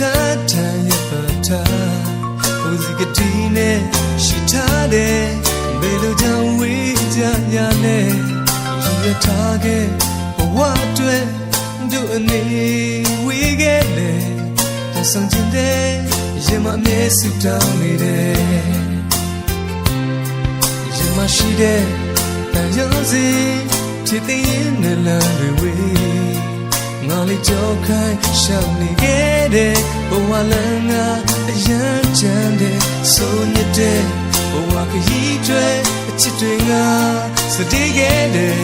တာတန်ရပါတာဟိုစီကတိနဲ့ရှိထားတယ်ဘယ်လိုကြောင့်ဝေးကြရလဲရထားခဲ့ဘဝအတွက်တို့အနေဝေးခဲ့လေတဆောင်ခြင်းတဲ့ရင်မအမြဲဆူတောင်းနေတယ်ရင်မရှိတဲ့တန်ရုံးစီဖြစ်တဲ့ရင်နဲ့လမ်းတွေဝေး ငါလေးကြောက်ခိုင်းရှောင်နေခဲ့တဲ့ဘဝလမ်းကအရန်ချမ်းတဲ့ဆိုညတဲ့ဘဝကကြီးတွေအချစ်တွေကစတေးခဲ့တဲ့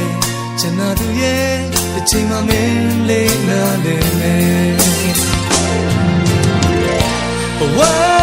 ချင်နာသူရဲ့အချိန်မှမင်းလေးနားလေမယ်ဘဝ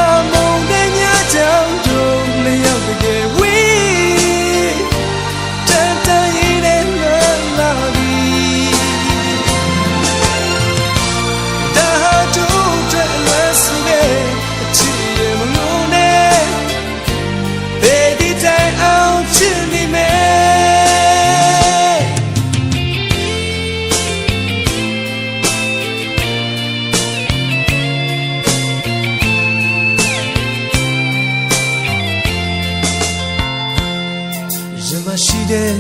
တဲ့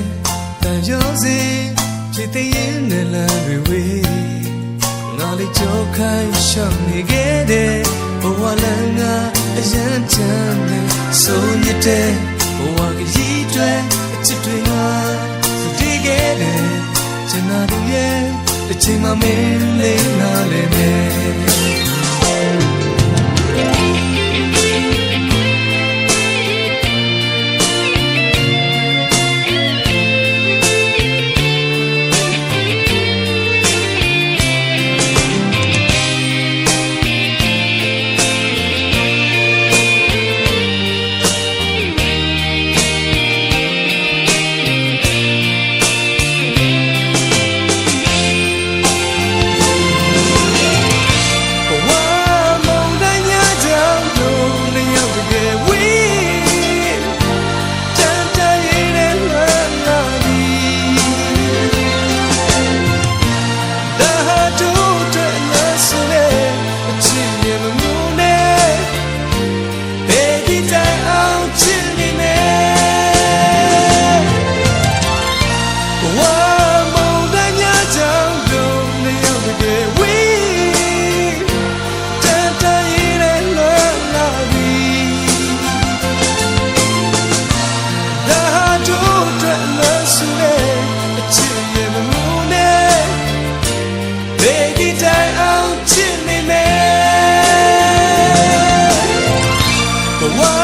တန်ရုံးစီဖြစ်တဲ့ရင်နဲ့လမ်းတွေဝေးငါလေးကြောက်ခိုင်းရှောင်နေခဲ့တဲ့ဘဝလမ်းကအရန်ချမ်းတဲ့ဆိုညတဲ့ဘဝကကြီးတွေအချစ်တွေကစတီးခဲ့တဲ့ချင်နာသူရဲ့အချိန်မှမင်းလေးနားလဲမယ် Peter. world.